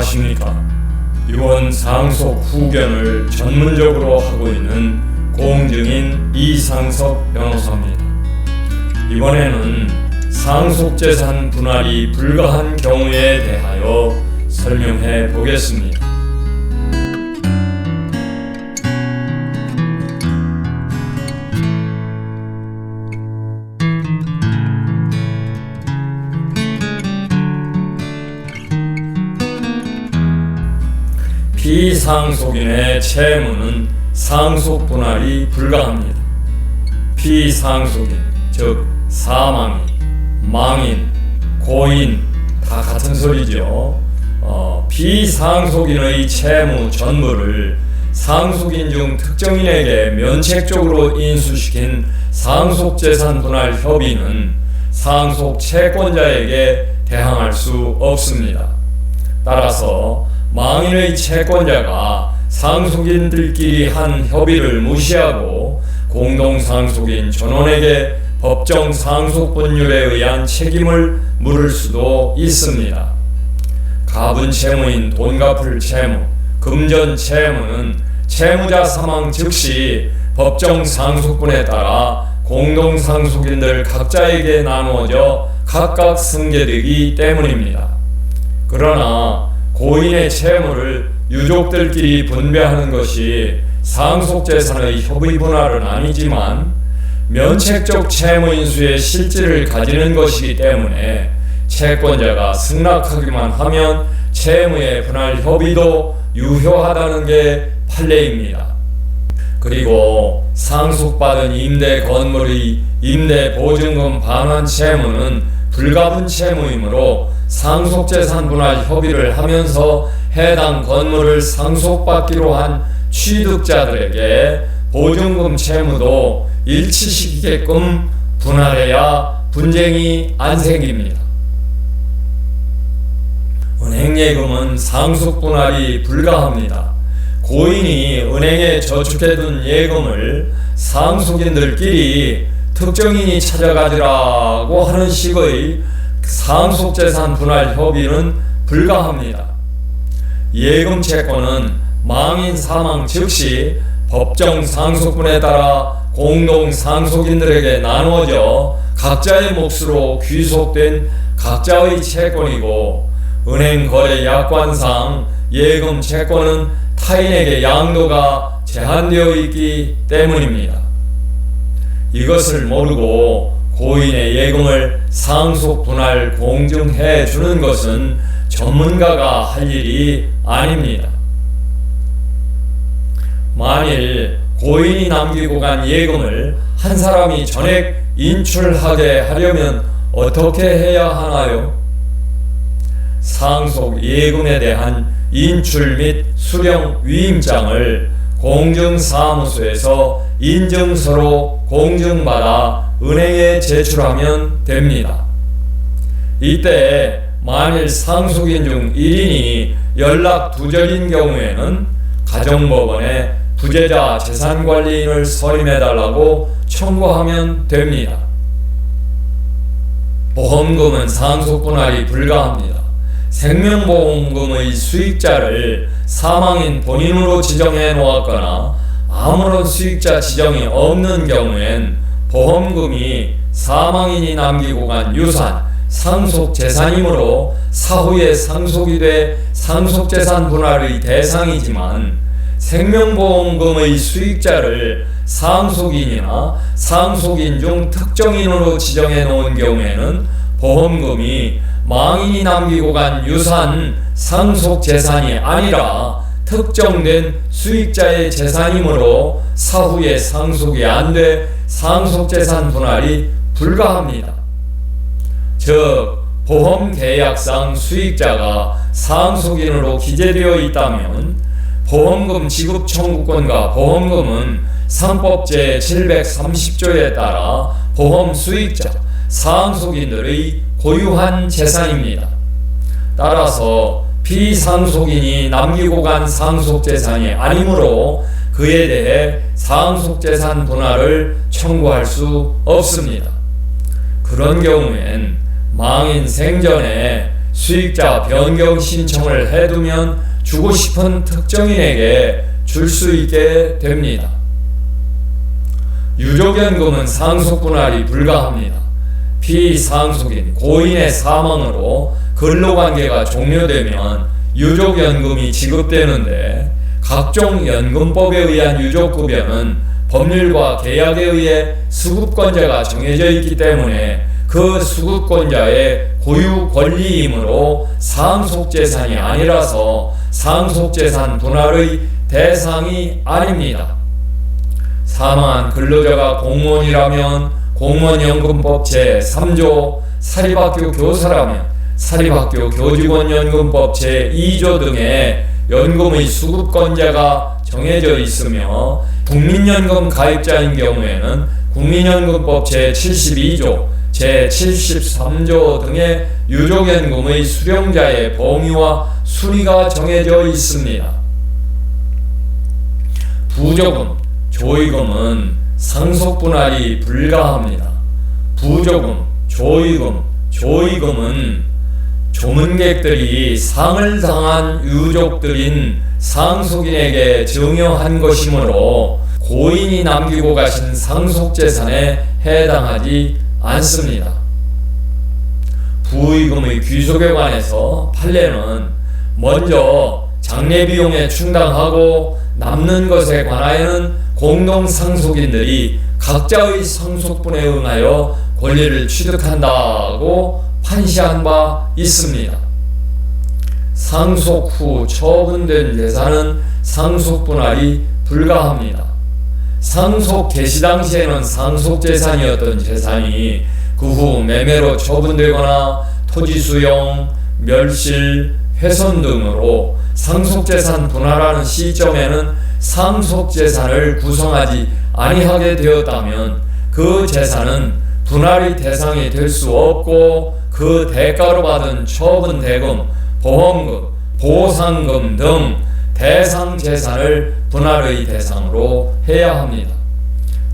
안녕하십니까. 이원 상속 후견을 전문적으로 하고 있는 공증인 이상석 변호사입니다. 이번에는 상속재산 분할이 불가한 경우에 대하여 설명해 보겠습니다. 비상속인의 채무는 상속 분할이 불가합니다. 비상속인, 즉 사망인, 망인, 고인 다 같은 소리죠. 어, 비상속인의 채무 전부를 상속인 중 특정인에게 면책적으로 인수시킨 상속재산 분할 협의는 상속 채권자에게 대항할 수 없습니다. 따라서 망인의 채권자가 상속인들끼리 한 협의를 무시하고 공동상속인 전원에게 법정 상속분율에 의한 책임을 물을 수도 있습니다. 가분 채무인 돈 갚을 채무, 금전 채무는 채무자 사망 즉시 법정 상속분에 따라 공동 상속인들 각자에게 나누어져 각각 승계되기 때문입니다. 그러나 고인의 채무를 유족들끼리 분배하는 것이 상속재산의 협의 분할은 아니지만 면책적 채무 인수의 실질을 가지는 것이기 때문에 채권자가 승낙하기만 하면 채무의 분할 협의도 유효하다는 게 판례입니다. 그리고 상속받은 임대 건물의 임대 보증금 반환 채무는 불가분 채무이므로 상속재산 분할 협의를 하면서 해당 건물을 상속받기로 한 취득자들에게 보증금 채무도 일치시키게끔 분할해야 분쟁이 안 생깁니다. 은행 예금은 상속 분할이 불가합니다. 고인이 은행에 저축해둔 예금을 상속인들끼리 특정인이 찾아가지라고 하는 식의 상속재산 분할 협의는 불가합니다. 예금 채권은 망인 사망 즉시 법정 상속분에 따라 공동 상속인들에게 나누어져 각자의 몫으로 귀속된 각자의 채권이고 은행 거래 약관상 예금 채권은 타인에게 양도가 제한되어 있기 때문입니다. 이것을 모르고 고인의 예금을 상속 분할 공증해 주는 것은 전문가가 할 일이 아닙니다. 만일 고인이 남기고 간 예금을 한 사람이 전액 인출하게 하려면 어떻게 해야 하나요? 상속 예금에 대한 인출 및 수령 위임장을 공증사무소에서 인증서로 공증받아 은행에 제출하면 됩니다. 이때 만일 상속인 중 1인이 연락 두절인 경우에는 가정법원에 부재자 재산관리인을 선임해달라고 청구하면 됩니다. 보험금은 상속분할이 불가합니다. 생명보험금의 수익자를 사망인 본인으로 지정해 놓았거나 아무런 수익자 지정이 없는 경우엔 보험금이 사망인이 남기고 간 유산, 상속 재산이므로 사후에 상속이 돼 상속 재산 분할의 대상이지만 생명보험금의 수익자를 상속인이나 상속인 중 특정인으로 지정해 놓은 경우에는 보험금이 망인이 남기고 간 유산 상속 재산이 아니라 특정된 수익자의 재산이므로 사후에 상속이 안돼 상속재산 분할이 불가합니다. 즉 보험계약상 수익자가 상속인으로 기재되어 있다면 보험금 지급 청구권과 보험금은 상법제 730조에 따라 보험 수익자, 상속인들의 고유한 재산입니다. 따라서 비상속인이 남기고 간 상속재산이 아니므로 그에 대해 상속재산 분할을 청구할 수 없습니다. 그런 경우엔 망인 생전에 수익자 변경 신청을 해두면 주고 싶은 특정인에게 줄 수 있게 됩니다. 유족연금은 상속 분할이 불가합니다. 피상속인 고인의 사망으로 근로관계가 종료되면 유족연금이 지급되는데 각종 연금법에 의한 유족급여는 법률과 계약에 의해 수급권자가 정해져 있기 때문에 그 수급권자의 고유 권리이므로 상속재산이 아니라서 상속재산 분할의 대상이 아닙니다. 사망한 근로자가 공무원이라면 공무원연금법 제3조, 사립학교 교사라면 사립학교 교직원연금법 제2조 등의 연금의 수급권자가 정해져 있으며 국민연금 가입자인 경우에는 국민연금법 제72조, 제73조 등의 유족연금의 수령자의 범위와 수리가 정해져 있습니다. 부조금, 조의금은 상속분할이 불가합니다. 부조금, 조의금, 조의금은 조문객들이 상을 당한 유족들인 상속인에게 증여한 것이므로 고인이 남기고 가신 상속재산에 해당하지 않습니다. 부의금의 귀속에 관해서 판례는 먼저 장례 비용에 충당하고 남는 것에 관하여는 공동 상속인들이 각자의 상속분에 응하여 권리를 취득한다고 판시한 바 있습니다. 상속 후 처분된 재산은 상속 분할이 불가합니다. 상속 개시 당시에는 상속 재산이었던 재산이 그 후 매매로 처분되거나 토지 수용, 멸실, 훼손 등으로 상속 재산 분할하는 시점에는 상속 재산을 구성하지 아니하게 되었다면 그 재산은 분할의 대상이 될 수 없고 그 대가로 받은 처분 대금, 보험금, 보상금 등 대상 재산을 분할의 대상으로 해야 합니다.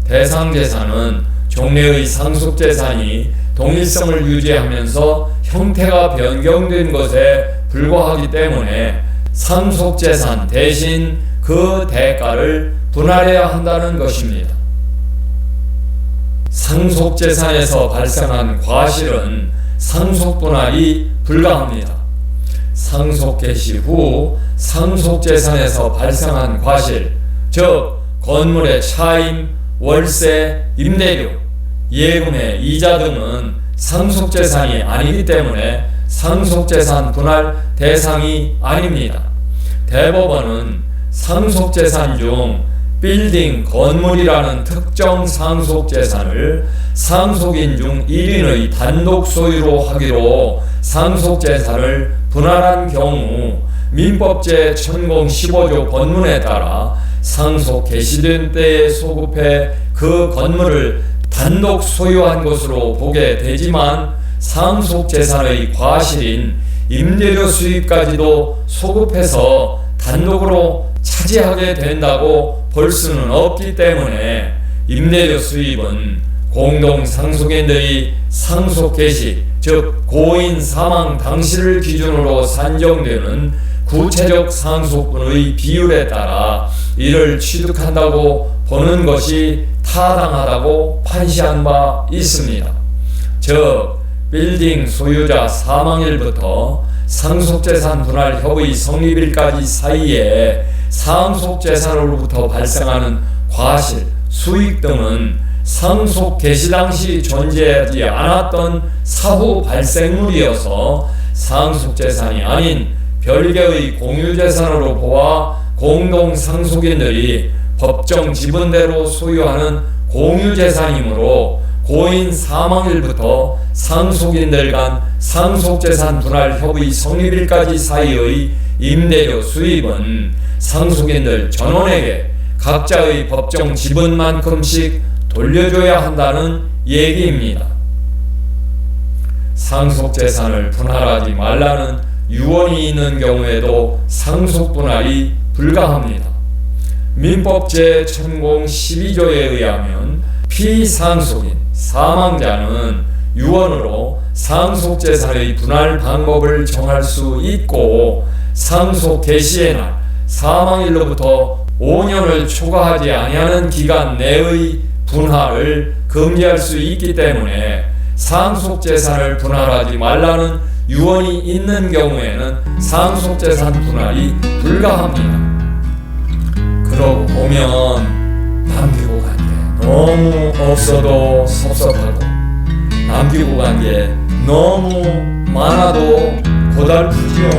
대상 재산은 종래의 상속 재산이 동일성을 유지하면서 형태가 변경된 것에 불과하기 때문에 상속 재산 대신 그 대가를 분할해야 한다는 것입니다. 상속 재산에서 발생한 과실은 상속 분할이 불가합니다. 상속 개시 후 상속 재산에서 발생한 과실, 즉 건물의 차임, 월세, 임대료, 예금의 이자 등은 상속 재산이 아니기 때문에 상속 재산 분할 대상이 아닙니다. 대법원은 상속 재산 중 빌딩, 건물이라는 특정 상속 재산을 상속인 중 1인의 단독 소유로 하기로 상속 재산을 분할한 경우 민법제 천공 15조 본문에 따라 상속 개시된 때에 소급해 그 건물을 단독 소유한 것으로 보게 되지만 상속 재산의 과실인 임대료 수입까지도 소급해서 단독으로 차지하게 된다고 볼 수는 없기 때문에 임대료 수입은 공동 상속인들이 상속 개시 즉 고인 사망 당시를 기준으로 산정되는 구체적 상속분의 비율에 따라 이를 취득한다고 보는 것이 타당하다고 판시한 바 있습니다. 즉 빌딩 소유자 사망일부터 상속재산 분할 협의 성립일까지 사이에 상속재산으로부터 발생하는 과실, 수익 등은 상속 개시 당시 존재하지 않았던 사후 발생물이어서 상속재산이 아닌 별개의 공유재산으로 보아 공동 상속인들이 법정 지분대로 소유하는 공유재산이므로 고인 사망일부터 상속인들 간 상속재산 분할 협의 성립일까지 사이의 임대료 수입은 상속인들 전원에게 각자의 법정 지분만큼씩 돌려줘야 한다는 얘기입니다. 상속재산을 분할하지 말라는 유언이 있는 경우에도 상속분할이 불가합니다. 민법 제1012조에 의하면 피상속인 사망자는 유언으로 상속재산의 분할 방법을 정할 수 있고 상속 개시의 날 사망일로부터 5년을 초과하지 아니하는 기간 내의 분할을 금지할 수 있기 때문에 상속재산을 분할하지 말라는 유언이 있는 경우에는 상속재산 분할이 불가합니다. 그러고 보면 남기고 간 게 너무 없어도 섭섭하고 남기고 간 게 너무 많아도 고달프지요.